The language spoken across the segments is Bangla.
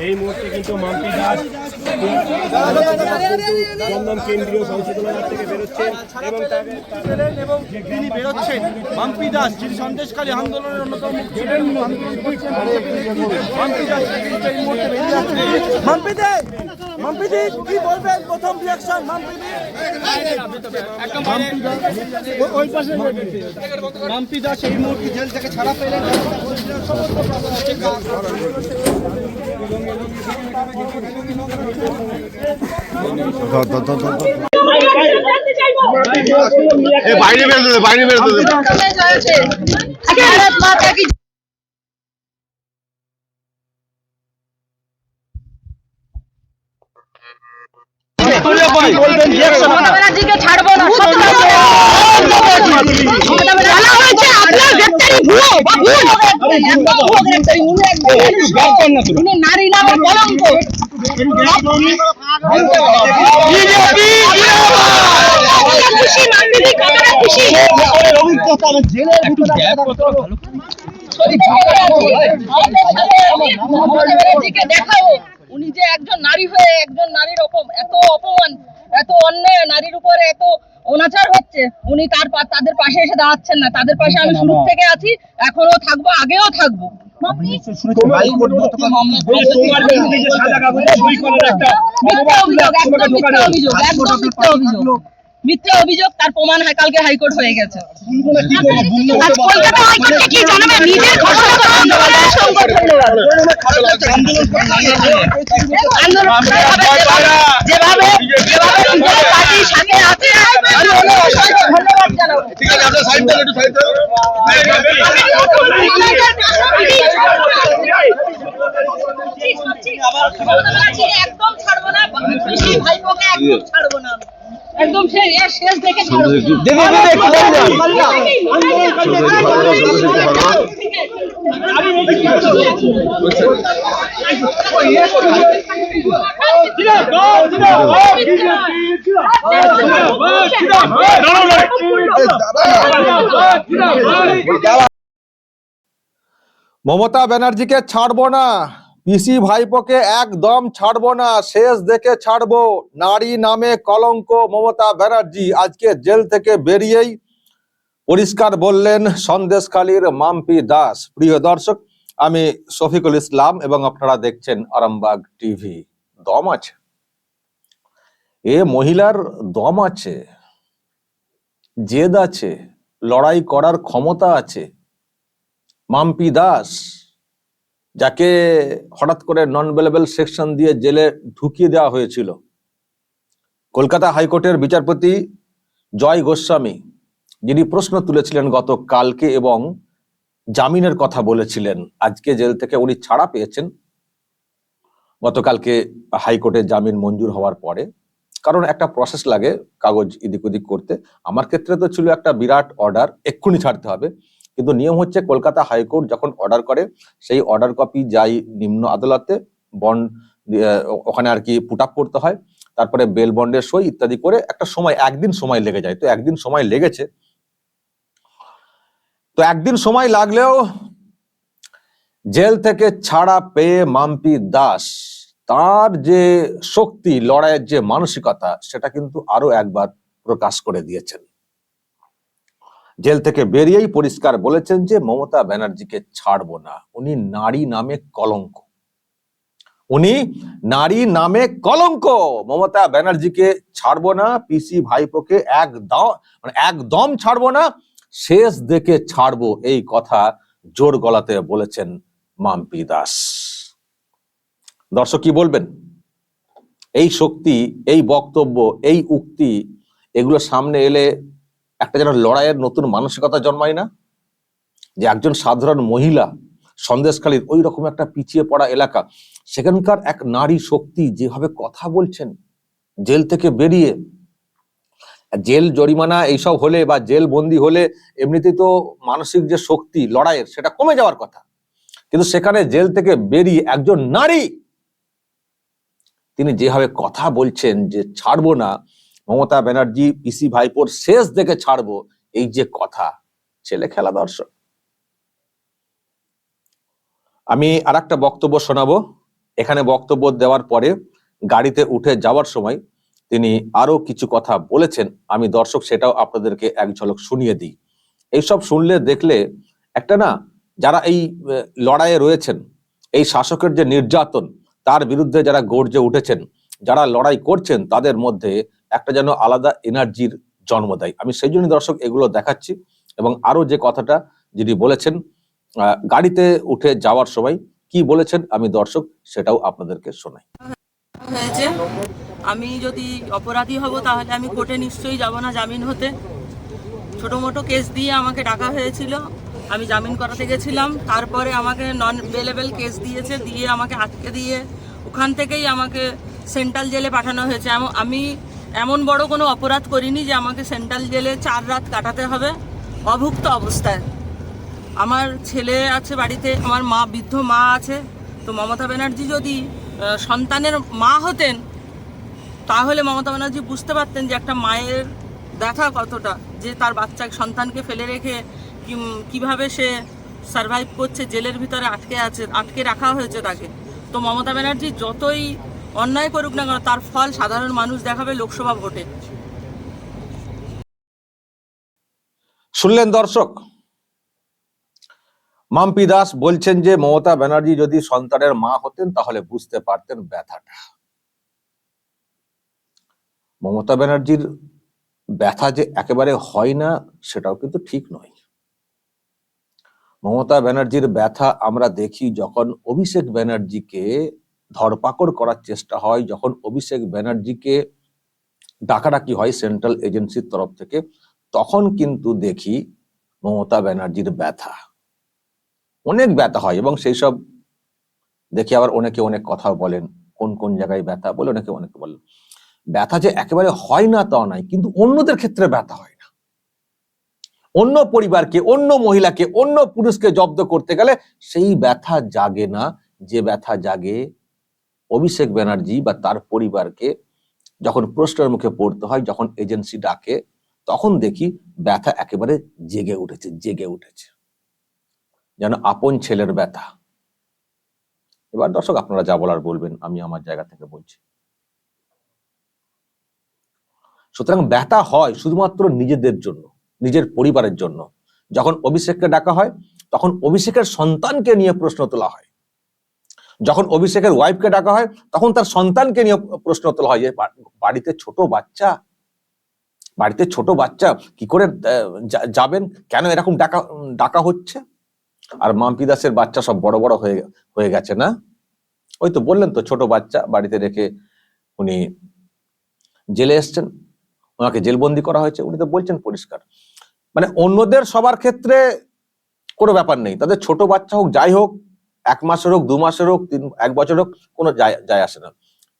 এই মুহূর্তে কিন্তু মাম্পি দাস দমদম কেন্দ্রীয় সংশোধনাগার থেকে বেরোচ্ছেন এবং তিনি বেরোচ্ছেন মাম্পি দাস যিনি সন্দেশকালী আন্দোলনের অন্যতম মাম্পি দাস কিন্তু এই মুহূর্তে বেরিয়ে যাচ্ছেন মাম্পি দে মাম্পি কি বলবেন? প্রথম রিয়াকশন মাম্পি দি মাম্পি দাস এই মুহূর্তে জেল থেকে ছাড়া পেলেন। বাইরে বেরোতে বাইরে বেরোতে গ্রেপ্তারি, উনি একদম- উনি নারী নামের কলঙ্ক খুশি মানবিক কতটা খুশি মমতা ব্যানার্জিকে দেখাবো উনি যে একজন নারী হয়ে একজন নারীর এত অপমান এত অন্যায় নারীর উপরে এত অনাচার হচ্ছে উনি তার তাদের পাশে এসে দাঁড়াচ্ছেন না। তাদের পাশে আমি শুরু থেকে আছি এখনও থাকব আগেও থাকব। মিথ্যা অভিযোগ একদম মিথ্যা অভিযোগ একদম মিথ্যা অভিযোগ। মিথ্যা অভিযোগ তার প্রমাণ হয় কালকে হাইকোর্ট হয়ে গেছে যেভাবে সাথে আছে ঠিক আছে, আপনারা দেন, একটু দেন। একদম ছাড়বো না ভাইপোকে একদম ছাড়বো না। একদম শেষ শেষ দেখে মমতা ব্যানার্জিকে ছাড়বো না। পিসি ভাইপোকে একদম ছাড়বো না, শেষ দেখে ছাড়বো। নারী নামে কলঙ্ক মমতা ব্যানার্জি আজকে জেল থেকে বেরিয়েই পরিষ্কার বললেন সন্দেশখালীর মাম্পি দাস। প্রিয় দর্শক, আমি শফিকুল ইসলাম এবং আপনারা দেখছেন আরামবাগ টিভি। দম আছে। এ মহিলার দম আছে, জেদ আছে, লড়াই করার ক্ষমতা আছে। মাম্পি দাস যাকে হঠাৎ করে নন বেলেবল সেকশন দিয়ে জেলে ঢুকিয়ে দেওয়া হয়েছিল। কলকাতা হাইকোর্টের বিচারপতি জয় গোস্বামী, যিনি প্রশ্ন তুলেছিলেন গত কালকে এবং জামিনের কথা বলেছিলেন, আজকে জেল থেকে উনি ছাড়া পেয়েছেন। গতকালকে হাইকোর্টে জামিন মঞ্জুর হওয়ার পরে, কারণ একটা প্রসেস লাগে কাগজ এদিক ওদিক করতে। আমার ক্ষেত্রে তো ছিল একটা বিরাট অর্ডার এক্ষুনি ছাড়তে হবে। কিন্তু নিয়ম হচ্ছে কলকাতা হাইকোর্ট যখন অর্ডার করে, সেই অর্ডার কপি যাই নিম্ন আদালতে বন্ড ওখানে আর কি পুট আপ করতে হয়, তারপরে বেল বন্ডের সই ইত্যাদি করে একটা সময়, একদিন সময় লেগে যায়। তো একদিন সময় লেগেছে। তো একদিন সময় লাগলেও জেল থেকে ছাড়া পেয়ে মাম্পি দাস, তার যে শক্তি, লড়াইয়ের যে মানসিকতা, সেটা কিন্তু আরও একবার প্রকাশ করে দিয়েছেন। জেল থেকে বেরিয়েই পরিষ্কার বলেছেন যে মমতা ব্যানার্জিকে ছাড়বো না। উনি নারী নামে কলঙ্ক। উনি নারী নামে কলঙ্ক। মমতা ব্যানার্জিকে ছাড়বো না, পিসি ভাইপোকে একদম মানে একদম ছাড়বো না, শেষ দেখে ছাড়বো এই কথা জোর গলাতে বলেছেন মাম্পি দাস। দর্শক কি বলবেন? এই শক্তি, এই বক্তব্য, এই উক্তি, এগুলো সামনে এলে একটা যেন লড়াইয়ের নতুন মানসিকতা জন্মায় না? যে একজন সাধারণ মহিলা সন্দেশখালীর ওই রকম একটা পিছিয়ে পড়া এলাকা, সেখানকার এক নারী শক্তি যেভাবে কথা বলছেন, জেল থেকে বেরিয়ে, জেল জরিমানা এইসব হলে বা জেল বন্দি হলে এমনিতেই তো মানসিক যে শক্তি, লড়াইয়ের, সেটা কমে যাওয়ার কথা। কিন্তু সেখানে জেল থেকে বেরিয়ে একজন নারী, তিনি যেভাবে কথা বলছেন যে ছাড়বো না মমতা ব্যানার্জি পিসি ভাইপোর শেষ দেখে ছাড়বো এই যে কথা। ছেলে খেলা দর্শক। আমি আর একটা বক্তব্য শোনাবো। এখানে বক্তব্য দেওয়ার পরে গাড়িতে উঠে যাওয়ার সময় তিনি আরও কিছু কথা বলেছেন। আমি দর্শক সেটাও আপনাদেরকে এক ঝলক শুনিয়ে দিই। এইসব শুনলে দেখলে একটা না, যারা এই লড়াইয়ে রয়েছেন, এই শাসকের যে নির্যাতন, তার বিরুদ্ধে যারা গর্জে উঠেছেন, যারা লড়াই করছেন, তাদের মধ্যে একটা যেন আলাদা এনার্জির জন্ম দেয়। আমি সেই জন্য দর্শক এগুলো দেখাচ্ছি এবং আরও যে কথাটা যিনি বলেছেন গাড়িতে উঠে যাওয়ার সময় কি বলেছেন আমি দর্শক সেটাও আপনাদেরকে শোনাই। হয়েছে, আমি যদি অপরাধী হব তাহলে আমি কোর্টে নিশ্চয়ই যাব না জামিন হতে। ছোটো মোটো কেস দিয়ে আমাকে ডাকা হয়েছিল, আমি জামিন করাতে গেছিলাম। তারপরে আমাকে নন বেলেবেল কেস দিয়েছে, দিয়ে আমাকে আটকে দিয়ে ওখান থেকেই আমাকে সেন্ট্রাল জেলে পাঠানো হয়েছে। আমি এমন বড় কোনো অপরাধ করিনি যে আমাকে সেন্ট্রাল জেলে চার রাত কাটাতে হবে অভুক্ত অবস্থায়। আমার ছেলে আছে বাড়িতে, আমার মা, বৃদ্ধ মা আছে। তো মমতা ব্যানার্জি যদি সন্তানের মা হতেন, তাহলে মমতা ব্যানার্জি বুঝতে পারতেন যে একটা মায়ের ব্যথা কতটা, যে তার বাচ্চা সন্তানকে ফেলে রেখে কীভাবে সে সার্ভাইভ করছে, জেলের ভিতরে আটকে আছে, আটকে রাখা হয়েছে তাকে। তো মমতা ব্যানার্জি যতই অন্যায় করুক না কেন, তার ফল সাধারণ মানুষ দেখাবে লোকসভা ভোটে। শুনলেন দর্শক, মাম্পি দাস বলছেন যে, মমতা ব্যানার্জি যদি সন্তানের মা হতেন, তাহলে বুঝতে পারতেন ব্যথাটা। মমতা ব্যানার্জির ব্যথা যে একেবারে হয় না, সেটাও কিন্তু ঠিক নয়। মমতা ব্যানার্জির ব্যথা আমরা দেখি যখন অভিষেক ব্যানার্জিকে ধরপাকড় করার চেষ্টা হয় যখন অভিষেক ব্যানার্জিকে ডাকাডাকি হয় সেন্ট্রাল এজেন্সির তরফ থেকে, তখন কিন্তু দেখি মমতা ব্যানার্জির ব্যথা। অনেক ব্যথা হয় এবং সেই সব দেখি আবার অনেকে অনেক কথা বলেন, কোন কোন জায়গায় ব্যথা বলে অনেকে অনেকে বলেন। ব্যথা যে একেবারে হয় না তা নয়, কিন্তু অন্যদের ক্ষেত্রে ব্যথা হয় না। অন্য পরিবারকে, অন্য মহিলাকে, অন্য পুরুষকে জব্দ করতে গেলে সেই ব্যথা জাগে না। যে ব্যথা জাগে অভিষেক ব্যানার্জি বা তার পরিবারকে যখন প্রশ্নের মুখে পড়তে হয়, যখন এজেন্সি ডাকে, তখন দেখি ব্যথা একেবারে জেগে উঠেছে জেগে উঠেছে। যেন আপন ছেলের ব্যথা। এবার দর্শক, আপনারা যা বলার বলবেন, আমি আমার জায়গা থেকে বলছি। সুতরাং ব্যথা হয় শুধুমাত্র নিজেদের জন্য, নিজের পরিবারের জন্য। যখন অভিষেককে ডাকা হয়, তখন অভিষেকের সন্তানকে নিয়ে প্রশ্ন তোলা হয়। যখন অভিষেকের ওয়াইফকে ডাকা হয়, তখন তার সন্তানকে নিয়ে প্রশ্ন তোলা হয় যে বাড়িতে ছোট বাচ্চা? বাড়িতে ছোট বাচ্চা কি করে যাবেন? কেন এরকম ডাকা ডাকা হচ্ছে? আর মাম্পি দাসের বাচ্চা সব বড় বড় হয়ে হয়ে গেছে না? ওই তো বললেন তো, ছোট বাচ্চা বাড়িতে রেখে উনি জেলে এসছেন। ওনাকে জেলবন্দি করা হয়েছে। উনি তো বলছেন পরিষ্কার। মানে অন্যদের সবার ক্ষেত্রে কোনো ব্যাপার নেই। তাদের ছোট বাচ্চা হোক, যাই হোক এক মাসের হোক, দু মাসের হোক, তিন, এক বছর হোক, কোনো যায় যায় আসে না।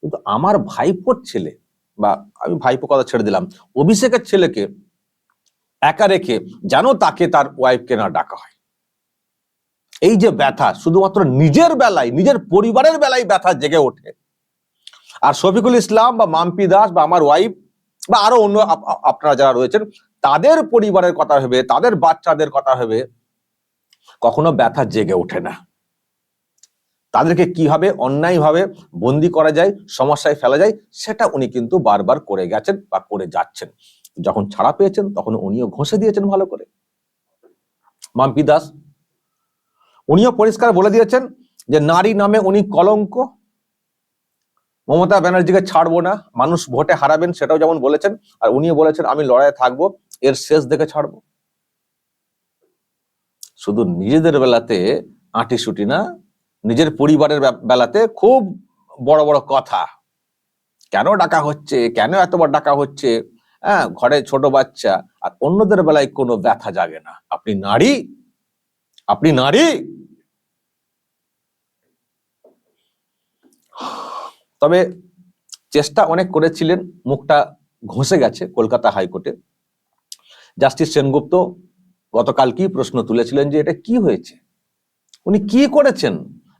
কিন্তু আমার ভাইপোর ছেলে বা আমি ভাইপো কথা ছেড়ে দিলাম, অভিষেকের ছেলেকে একা রেখে যেন তাকে তার ওয়াইফকে না ডাকা হয়। এই যে ব্যথা, শুধুমাত্র নিজের বেলায়, নিজের পরিবারের বেলায় ব্যথা জেগে ওঠে। আর শফিকুল ইসলাম বা মাম্পি দাস বা আমার ওয়াইফ বা আরও অন্য আপ- আপ- আপনারা যারা রয়েছেন, তাদের পরিবারের কথা ভেবে, তাদের বাচ্চাদের কথা ভেবে কখনো ব্যথা জেগে ওঠে না। তাদেরকে কীভাবে অন্যায়ভাবে বন্দি করা যায়, সমস্যায় ফেলা যায়, সেটা উনি কিন্তু বারবার করে গেছেন বা করে যাচ্ছেন। যখন ছাড়া পেয়েছেন, তখন উনিও ঘষে দিয়েছেন ভালো করে। মাম্পি দাস, উনিও পরিষ্কার বলে দিয়েছেন যে নারী নামে উনি কলঙ্ক। মমতা ব্যানার্জিকে ছাড়বো না, মানুষ ভোটে হারাবেন সেটাও যেমন বলেছেন, আর উনিও বলেছেন, আমি লড়াইয়ে থাকব, এর শেষ দেখে ছাড়বো। শুধু নিজেদের বেলাতে আঁটি সুটি না নিজের পরিবারের বেলাতে খুব বড় বড় কথা। কেন ডাকা হচ্ছে? কেন এতবার ডাকা হচ্ছে? হ্যাঁ ঘরে ছোট বাচ্চা, আর অন্যদের বেলায় কোনো ব্যথা জাগে না। আপনি নারী? আপনি নারী? তবে চেষ্টা অনেক করেছিলেন, মুখটা ঘষে গেছে কলকাতা হাইকোর্টে। জাস্টিস সেনগুপ্ত গতকাল কি প্রশ্ন তুলেছিলেন যে এটা কি হয়েছে? উনি কি করেছেন?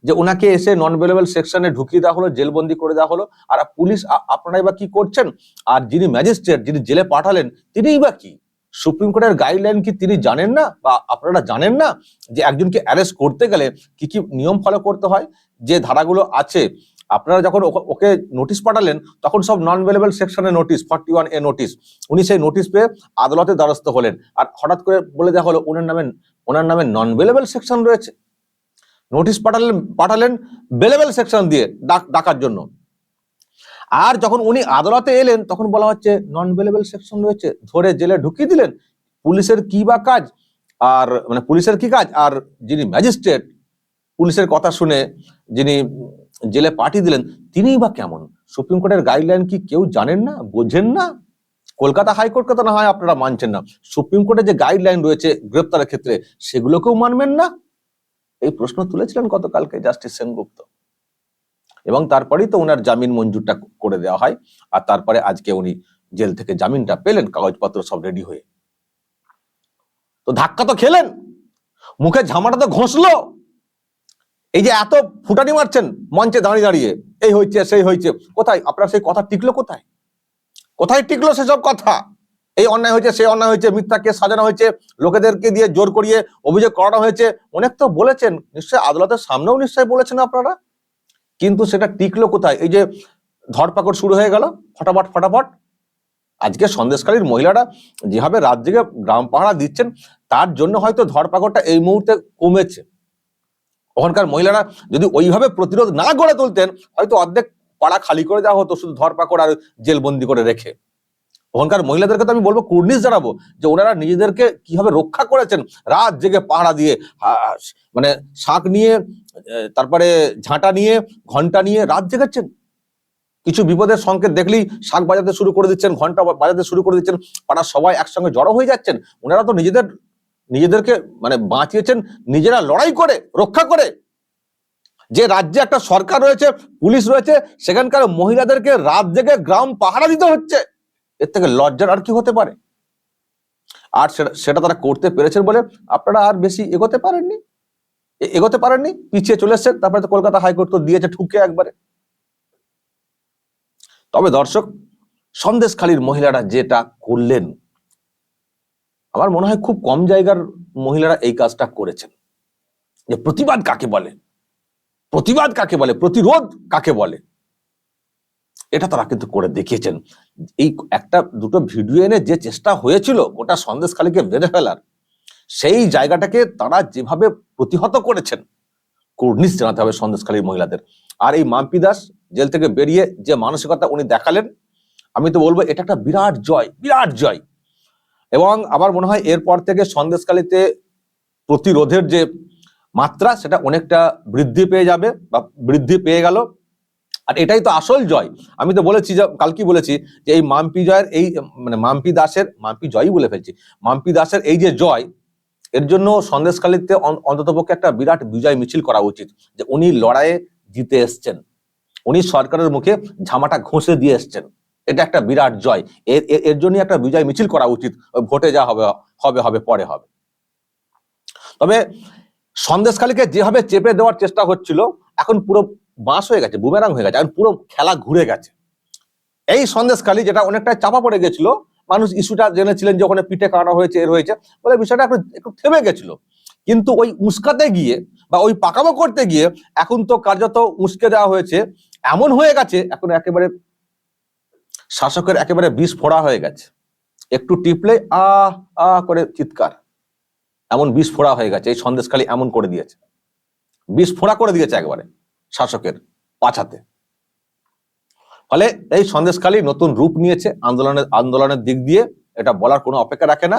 যে ওনাকে এসে নন বেলেবল সেকশনে ঢুকিয়ে দেওয়া হলো, জেলবন্দি করে দেওয়া হলো, আর পুলিশ আপনারাই বা কি করছেন? আর যিনি ম্যাজিস্ট্রেট যিনি জেলে পাঠালেন, তিনিই বা কি? সুপ্রিম কোর্টের গাইডলাইন কি তিনি জানেন না? বা আপনারা জানেন না যে একজনকে অ্যারেস্ট করতে গেলে কি কি নিয়ম ফলো করতে হয়? যে ধারাগুলো আছে, আপনারা যখন ওকে- নোটিশ পাঠালেন, তখন সব নন ভেলেবল সেকশনের notice forty one A notice উনি সেই নোটিশ পেয়ে আদালতে দ্বারস্থ হলেন। আর হঠাৎ করে বলে দেওয়া হলো ওনার নামে ওনার নামে নন ভেলেবল সেকশন রয়েছে। নোটিশ পাঠালেন পাঠালেন বেলেবেল সেকশন দিয়ে ডাক- ডাকার জন্য। আর যখন উনি আদালতে এলেন, তখন বলা হচ্ছে নন বেলেবেল সেকশন রয়েছে, ধরে জেলে ঢুকিয়ে দিলেন। পুলিশের কি বা কাজ? আর মানে পুলিশের কি কাজ? আর যিনি ম্যাজিস্ট্রেট পুলিশের কথা শুনে যিনি জেলে পাঠিয়ে দিলেন তিনিই বা কেমন? সুপ্রিম কোর্টের গাইডলাইন কি কেউ জানেন না? বোঝেন না? কলকাতা হাইকোর্ট কথা না হয় আপনারা মানছেন না। সুপ্রিম কোর্টের যে গাইডলাইন রয়েছে গ্রেপ্তারের ক্ষেত্রে, সেগুলোকেও মানবেন না? এই প্রশ্ন তুলেছিলেন গতকালকে জাস্টিস সেনগুপ্ত। এবং তারপরেই তো ওনার জামিন মঞ্জুরটা করে দেওয়া হয়, আর তারপরে আজকে উনি জেল থেকে জামিনটা পেলেন, কাগজপত্র সব রেডি হয়ে। তো ধাক্কা তো খেলেন, মুখে ঝামাটা তো ঘষলো। এই যে এত ফুটানি মারছেন মঞ্চে দাঁড়িয়ে দাঁড়িয়ে, এই হয়েছে সেই হয়েছে কোথায়? আপনার সেই কথা টিকলো কোথায়? কোথায় টিকলো সেসব কথা? এই অন্যায় হয়েছে, সেই অন্যায় হয়েছে, মিথ্যা কেস সাজানো হয়েছে, লোকেদেরকে দিয়ে জোর করিয়ে অভিযোগ করানো হয়েছে। অনেক তো বলেছেন, নিশ্চয়ই আদালতের সামনেও নিশ্চয়ই বলেছেন আপনারা। কিন্তু সেটা টিকলো কোথায়? এই যে ধরপাকড় শুরু হয়ে গেল, ফটাফট ফটাফট। আজকে সন্দেশকালীর মহিলারা যেভাবে রাত জেগে গ্রাম পাহারা দিচ্ছেন, তার জন্য হয়তো ধরপাকড়টা এই মুহূর্তে কমেছে। ওখানকার মহিলারা যদি ওইভাবে প্রতিরোধ না গড়ে তুলতেন, হয়তো অর্ধেক পাড়া খালি করে দেওয়া হতো, শুধু ধরপাকড় আর জেলবন্দি করে রেখে। ওখানকার মহিলাদেরকে তো আমি বলব কুর্নিশ জানাব যে ওনারা নিজেদেরকে কীভাবে রক্ষা করেছেন। রাত জেগে পাহারা দিয়ে মানে শাক নিয়ে তারপরে ঝাঁটা নিয়ে, ঘণ্টা নিয়ে রাত জেগেছেন। কিছু বিপদের সংকেত দেখলেই শাক বাজাতে শুরু করে দিচ্ছেন, ঘণ্টা বাজাতে শুরু করে দিচ্ছেন, পাড়ার সবাই একসঙ্গে জড়ো হয়ে যাচ্ছেন। ওনারা তো নিজেদের, নিজেদেরকে মানে বাঁচিয়েছেন, নিজেরা লড়াই করে, রক্ষা করে। যে রাজ্যে একটা সরকার রয়েছে, পুলিশ রয়েছে, সেখানকার মহিলাদেরকে রাত জেগে গ্রাম পাহারা দিতে হচ্ছে। এর থেকে লজ্জার আর কি হতে পারে? আর সেটা তারা করতে পেরেছেন বলে আপনারা আর বেশি এগোতে পারেননি। এগোতে পারেননি, পিছিয়ে চলে এসছেন, তারপরে তো কলকাতা হাইকোর্ট তো দিয়েছে ঠুকে একবারে। তবে দর্শক, সন্দেশখালীর মহিলারা যেটা করলেন, আমার মনে হয় খুব কম জায়গার মহিলারা এই কাজটা করেছেন। যে প্রতিবাদ কাকে বলে? প্রতিবাদ কাকে বলে? প্রতিরোধ কাকে বলে? এটা তারা কিন্তু করে দেখিয়েছেন। এই একটা, দুটো ভিডিও এনে যে চেষ্টা হয়েছিল ওটা সন্দেশখালীকে বেঁধে ফেলার, সেই জায়গাটাকে তারা যেভাবে প্রতিহত করেছেন, কুর্নিশ জানাতে হবে সন্দেশখালীর মহিলাদের। আর এই মাম্পি দাস জেল থেকে বেরিয়ে যে মানসিকতা উনি দেখালেন, আমি তো বলব এটা একটা বিরাট জয় বিরাট জয়। এবং আমার মনে হয় এরপর থেকে সন্দেশখালীতে প্রতিরোধের যে মাত্রা, সেটা অনেকটা বৃদ্ধি পেয়ে যাবে বা বৃদ্ধি পেয়ে গেল। আর এটাই তো আসল জয়। আমি তো বলেছি কালকে বলেছি যে, এই মাম্পি জয়ের এই মানে মাম্পি দাসের, মাম্পি জয়ই বলে ফেলছি, মাম্পি দাসের এই যে জয়, এর জন্য সন্দেশখালীতে অন- অন্ততপক্ষে একটা বিরাট বিজয় মিছিল করা উচিত, যে উনি লড়াইয়ে জিতে এসছেন। উনি সরকারের মুখে ঝামাটা ঘষে দিয়ে এসছেন। এটা একটা বিরাট জয়। এর এর- জন্য একটা বিজয় মিছিল করা উচিত, ভোটে যা হবে হবে হবে, পরে হবে। তবে সন্দেশখালীকে যেভাবে চেপে দেওয়ার চেষ্টা হচ্ছিল, এখন পুরো বাঁশ হয়ে গেছে বুমেরাং হয়ে গেছে এখন পুরো খেলা ঘুরে গেছে। এই সন্দেশখালী যেটা অনেকটা চাপা পড়ে গেছিল, মানুষ ইস্যুটা জেনেছিলেন যে ওখানে পিঠে কাটা হয়েছে এর হয়েছে বলে বিষয়টা একটু একটু থেমে গেছিল। কিন্তু ওই উস্কাতে গিয়ে বা ওই পাকামো করতে গিয়ে এখন তো কার্যত উস্কে দেওয়া হয়েছে। এমন হয়ে গেছে, এখন একেবারে শাসকের একেবারে বিষ ফোড়া হয়ে গেছে। একটু টিপলে আ আ করে চিৎকার। এমন বিষ ফোড়া হয়ে গেছে, এই সন্দেশখালী এমন করে দিয়েছে। বিষ ফোড়া করে দিয়েছে একবারে। শাসকের পাছাতে। ফলে এই সন্দেশখালী নতুন রূপ নিয়েছে, আন্দোলনের আন্দোলনের দিক দিয়ে এটা বলার কোনো অপেক্ষা রাখে না।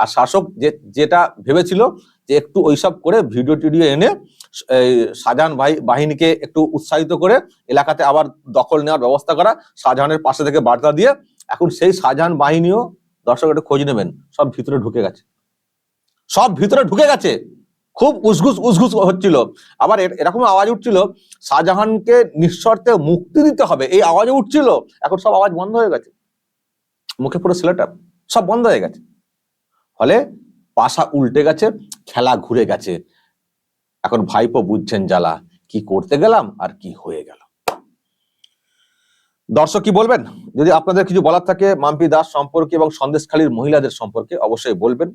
আর শাসক যে, যেটা ভেবেছিল যে একটু ওইসব করে ভিডিও টিডিও এনে শাহজাহান ভাই, বাহিনীকে একটু উৎসাহিত করে এলাকাতে আবার দখল নেওয়ার ব্যবস্থা করা, শাহজাহানের পাশে থেকে বার্তা দিয়ে এখন সেই শাহজাহান বাহিনীও দর্শক একটু খোঁজ নেবেন। সব ভিতরে ঢুকে গেছে। সব ভিতরে ঢুকে গেছে। খুব উসঘুস উসঘুস হচ্ছিল। আবার এর- এরকম আওয়াজ উঠছিল, শাহজাহানকে নিঃশর্তে মুক্তি দিতে হবে। এই আওয়াজ উঠছিল, এখন সব আওয়াজ বন্ধ হয়ে গেছে। মুখে পুরো সিলেটা সব বন্ধ হয়ে গেছে। ফলে পাশা উল্টে গেছে, খেলা ঘুরে গেছে। এখন ভাইপো বুঝছেন জ্বালা, কি করতে গেলাম আর কি হয়ে গেল। দর্শক কি বলবেন? যদি আপনাদের কিছু বলার থাকে, মাম্পি দাস সম্পর্কে এবং সন্দেশখালীর মহিলাদের সম্পর্কে অবশ্যই বলবেন।